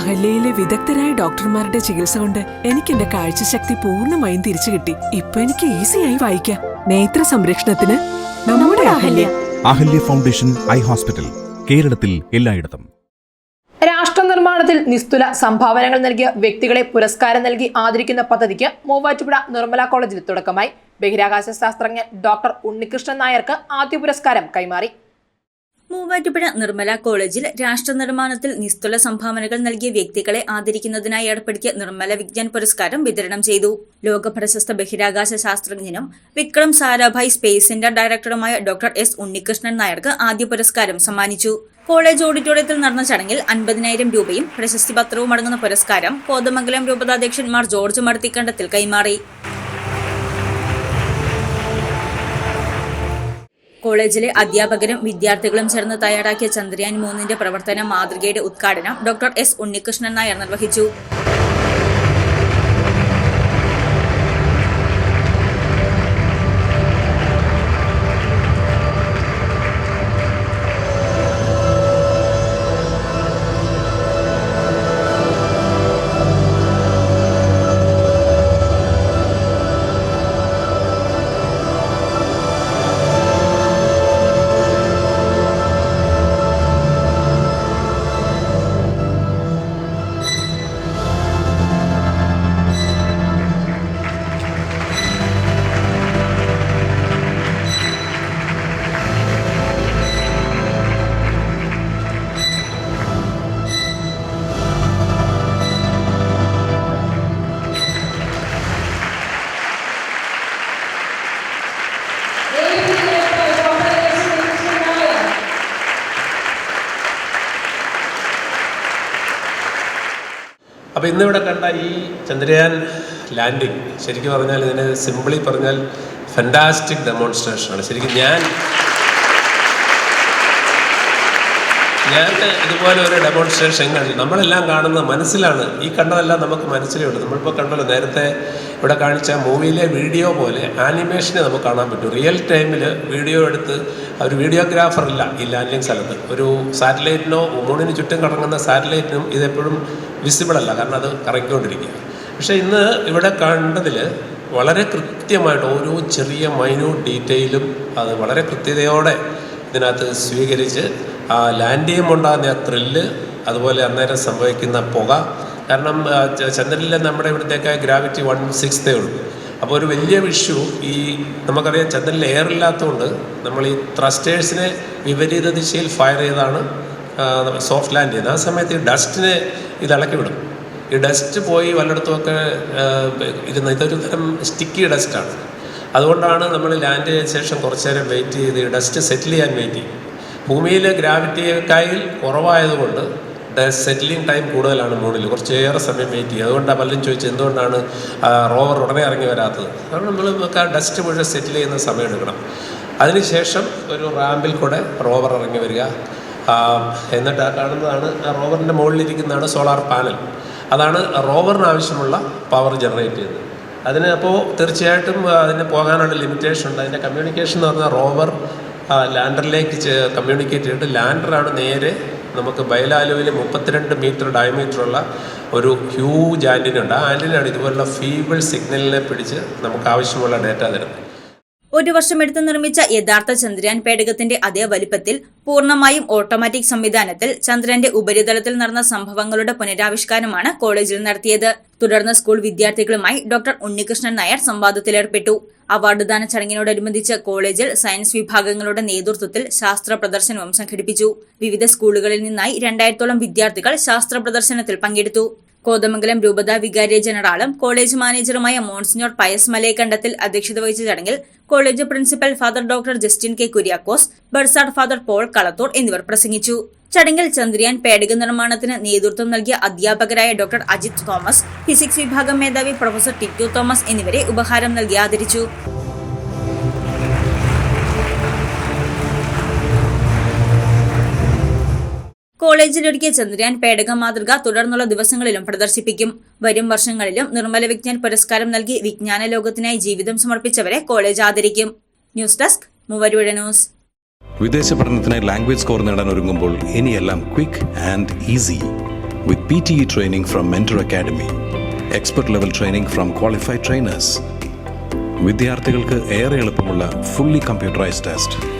അഹല്യയിലെ വിദഗ്ധരായ ഡോക്ടർമാരുടെ ചികിത്സ കൊണ്ട് എനിക്ക് എന്റെ കാഴ്ചശക്തി പൂർണമായും തിരിച്ചു കിട്ടി. ഇപ്പൊ എനിക്ക് ഈസിയായി വായിക്കാം. നേത്ര സംരക്ഷണത്തിന് നമ്മുടെ Ahalya. Ahalya. Foundation eye hospital കേരളത്തിൽ എല്ലായിടത്തും. രാഷ്ട്ര നിർമ്മാണത്തിൽ നിസ്തുല സംഭാവനകൾ നൽകിയ വ്യക്തികളെ പുരസ്കാരം നൽകി ആദരിക്കുന്ന പദ്ധതിക്ക് മൂവാറ്റുപുഴ നിർമ്മല കോളേജിൽ തുടക്കമായി ബഹിരാകാശ ശാസ്ത്രജ്ഞൻ ഡോക്ടർ ഉണ്ണികൃഷ്ണൻ നായർക്ക് ആദ്യ പുരസ്കാരം കൈമാറി. മൂവാറ്റുപുഴ നിർമ്മല കോളേജിൽ രാഷ്ട്ര നിർമ്മാണത്തിൽ നിസ്തുല സംഭാവനകൾ നൽകിയ വ്യക്തികളെ ആദരിക്കുന്നതിനായി ഏർപ്പെടുത്തിയ നിർമ്മല വിജ്ഞാൻ പുരസ്കാരം വിതരണം ചെയ്തു. ലോക പ്രശസ്ത ബഹിരാകാശ ശാസ്ത്രജ്ഞനും വിക്രം സാരാഭായ് സ്പേസ് സെന്റർ ഡയറക്ടറുമായ ഡോക്ടർ എസ് ഉണ്ണികൃഷ്ണൻ നായർക്ക് ആദ്യ പുരസ്കാരം സമ്മാനിച്ചു. കോളേജ് ഓഡിറ്റോറിയത്തിൽ നടന്ന ചടങ്ങിൽ അൻപതിനായിരം രൂപയും പ്രശസ്തി പത്രവും അടങ്ങുന്ന പുരസ്കാരം കോതമംഗലം രൂപതാധ്യക്ഷന്മാർ ജോർജ് മടത്തിക്കണ്ടത്തിൽ കൈമാറി. കോളേജിലെ അധ്യാപകരും വിദ്യാർത്ഥികളും ചേർന്ന് തയ്യാറാക്കിയ ചന്ദ്രയാൻ മൂന്നിന്റെ പ്രവർത്തന മാതൃകയുടെ ഉദ്ഘാടനം ഡോക്ടർ എസ് ഉണ്ണികൃഷ്ണൻ നായർ നിർവഹിച്ചു. അപ്പോൾ ഇന്നിവിടെ കണ്ട ഈ ചന്ദ്രയാൻ ലാൻഡിങ് ശരിക്കും പറഞ്ഞാൽ ഇതിന് സിമ്പിളി പറഞ്ഞാൽ ഫെൻഡാസ്റ്റിക് ഡെമോൺസ്ട്രേഷൻ ആണ്. ശരിക്കും ഞാൻ ഞാൻ ഇതുപോലെ ഒരു ഡെമോൺസ്ട്രേഷൻ കഴിഞ്ഞു നമ്മളെല്ലാം കാണുന്ന മനസ്സിലാണ്. ഈ കണ്ടതെല്ലാം നമുക്ക് മനസ്സിലേ ഉള്ളൂ നമ്മളിപ്പോൾ കണ്ടല്ലോ നേരത്തെ ഇവിടെ കാണിച്ച മൂവിയിലെ വീഡിയോ പോലെ ആനിമേഷനെ നമുക്ക് കാണാൻ പറ്റും. റിയൽ ടൈമിൽ വീഡിയോ എടുത്ത് ഒരു വീഡിയോഗ്രാഫർ ഇല്ല ഈ ലാൻഡിങ് സ്ഥലത്ത്. ഒരു സാറ്റലൈറ്റിനോ മൂണിന് ചുറ്റും കറങ്ങുന്ന സാറ്റലൈറ്റിനും ഇതെപ്പോഴും വിസിബിൾ അല്ല. കാരണം അത് കറങ്ങിക്കൊണ്ടിരിക്കുക. പക്ഷേ ഇന്ന് ഇവിടെ കണ്ടതിൽ വളരെ കൃത്യമായിട്ട് ഓരോ ചെറിയ മൈന്യൂട്ട് ഡീറ്റെയിലും അത് വളരെ കൃത്യതയോടെ ഇതിനകത്ത് സ്വീകരിച്ച് ആ ലാൻഡ് ചെയ്യുമ്പോണ്ടാകുന്ന ആ ത്രില്ല് അതുപോലെ അന്നേരം സംഭവിക്കുന്ന പുക. കാരണം ചന്ദ്രനിലെ നമ്മുടെ ഇവിടുത്തേക്ക് ഗ്രാവിറ്റി വൺ സിക്സ്തേ ഉള്ളൂ. അപ്പോൾ ഒരു വലിയ വിഷു ഈ നമുക്കറിയാം ചന്ദ്രനിൽ എയർ ഇല്ലാത്തതുകൊണ്ട് നമ്മൾ ഈ ത്രസ്റ്റേഴ്സിനെ വിപരീത ദിശയിൽ ഫയർ ചെയ്താണ് സോഫ്റ്റ് ലാൻഡ് ചെയ്യുന്നത്. ആ സമയത്ത് ഈ ഡസ്റ്റിനെ ഇത് ഇളക്കി വിടും. ഈ ഡസ്റ്റ് പോയി വല്ലയിടത്തുമൊക്കെ ഇരുന്ന് ഇതൊരു തരം സ്റ്റിക്കി ഡസ്റ്റാണ് അതുകൊണ്ടാണ് നമ്മൾ ലാൻഡ് ചെയ്ത ശേഷം കുറച്ച് നേരം വെയിറ്റ് ചെയ്ത് ഈ ഡസ്റ്റ് സെറ്റിൽ ചെയ്യാൻ വെയിറ്റ് ചെയ്യും ഭൂമിയിലെ ഗ്രാവിറ്റിയേക്കാൾ കുറവായതുകൊണ്ട് സെറ്റിലിംഗ് ടൈം കൂടുതലാണ് മൂണിൽ കുറച്ചേറെ സമയം വെയിറ്റ് ചെയ്യും അതുകൊണ്ടാണ് പലരും ചോദിച്ചത് എന്തുകൊണ്ടാണ് റോവർ ഉടനെ ഇറങ്ങി വരാത്തത്? കാരണം നമ്മൾ ഡസ്റ്റ് മുഴുവൻ സെറ്റിൽ ചെയ്യുന്ന സമയം എടുക്കണം. അതിനുശേഷം ഒരു റാമ്പിൽ കൂടെ റോവർ ഇറങ്ങി വരിക. എന്നിട്ട് ആ കാണുന്നതാണ് റോവറിന്റെ മുകളിലിരിക്കുന്നതാണ് സോളാർ പാനൽ അതാണ് റോവറിന് ആവശ്യമുള്ള പവർ ജനറേറ്റ് ചെയ്യുന്നത്. അതിന് അപ്പോൾ തീർച്ചയായിട്ടും അതിന് പോകാനുള്ള ലിമിറ്റേഷൻ ഉണ്ട്. അതിന്റെ കമ്മ്യൂണിക്കേഷൻ എന്ന് പറഞ്ഞാൽ റോവർ ലാൻഡറിലേക്ക് കമ്മ്യൂണിക്കേറ്റ് ചെയ്തിട്ട് ലാൻഡറാണ് നേരെ നമുക്ക് ബയലാലുവിൽ മുപ്പത്തിരണ്ട് മീറ്റർ ഡയമീറ്ററുള്ള ഒരു ഹ്യൂജ് ആന്റിനുണ്ട് ആ ആന്റിനാണ് ഇതുപോലുള്ള ഫീബിൾ സിഗ്നലിനെ പിടിച്ച് നമുക്ക് ആവശ്യമുള്ള ഡേറ്റ തരുന്നത്. ഒരു വർഷമെടുത്ത് നിർമ്മിച്ച യഥാർത്ഥ ചന്ദ്രയാൻ പേടകത്തിന്റെ അതേ വലിപ്പത്തിൽ പൂർണമായും ഓട്ടോമാറ്റിക് സംവിധാനത്തിൽ ചന്ദ്രന്റെ ഉപരിതലത്തിൽ നടന്ന സംഭവങ്ങളുടെ പുനരാവിഷ്കാരമാണ് കോളേജിൽ നടത്തിയത്. തുടർന്ന് സ്കൂൾ വിദ്യാർത്ഥികളുമായി ഡോക്ടർ ഉണ്ണികൃഷ്ണൻ നായർ സംവാദത്തിലേർപ്പെട്ടു. അവാർഡ്ദാന ചടങ്ങിനോടനുബന്ധിച്ച് കോളേജിൽ സയൻസ് വിഭാഗങ്ങളുടെ നേതൃത്വത്തിൽ ശാസ്ത്ര പ്രദർശനവും സംഘടിപ്പിച്ചു. വിവിധ സ്കൂളുകളിൽ നിന്നായി രണ്ടായിരത്തോളം വിദ്യാർത്ഥികൾ ശാസ്ത്ര പ്രദർശനത്തിൽ പങ്കെടുത്തു. കോതമംഗലം രൂപത വികാരിയ ജനറാളും കോളേജ് മാനേജറുമായ മോൺസിഞ്ഞോർ പയസ് മലയക്കണ്ടത്തിൽ അധ്യക്ഷത വഹിച്ച ചടങ്ങിൽ college principal father doctor Justin K Kuriakose bursar father Paul Kalathoor എന്നിവർ പ്രസംഗിച്ചു. ചടങ്ങിൽ ചന്ദ്രയാൻ പേടക നിർമ്മാണത്തിന് നേതൃത്വം നൽകിയ അധ്യാപകരായ ഡോക്ടർ അജിത് തോമസ് ഫിസിക്സ് വിഭാഗം മേധാവി പ്രൊഫസർ ടിറ്റു തോമസ് എന്നിവരെ ഉപഹാരം നൽകി ആദരിച്ചു. കോളേജിലൊരുക്കിയ ചന്ദ്രയാൻ പേടക മാതൃക തുടർന്നുള്ള ദിവസങ്ങളിലും പ്രദർശിപ്പിക്കും. വരും വർഷങ്ങളിലും നിർമ്മല വിജ്ഞാൻ പുരസ്കാരം നൽകി വിജ്ഞാന ലോകത്തിനായി ജീവിതം സമർപ്പിച്ചവരെ കോളേജ് ആദരിക്കും. ന്യൂസ് ഡെസ്ക് മൂവരുടെ ന്യൂസ്. വിദേശ പഠനത്തിനായി ലാംഗ്വേജ് സ്കോർ നേടാൻ ഒരുങ്ങുമ്പോൾ ഇനിയെല്ലാം quick and easy. With P PTE training from Mentor academy expert level training from qualified trainers. വിദ്യാർത്ഥികൾക്ക് ഏറെ എളുപ്പമുള്ള ഫുള്ളി കമ്പ്യൂട്ടറൈസ്ഡ് ടെസ്റ്റ്.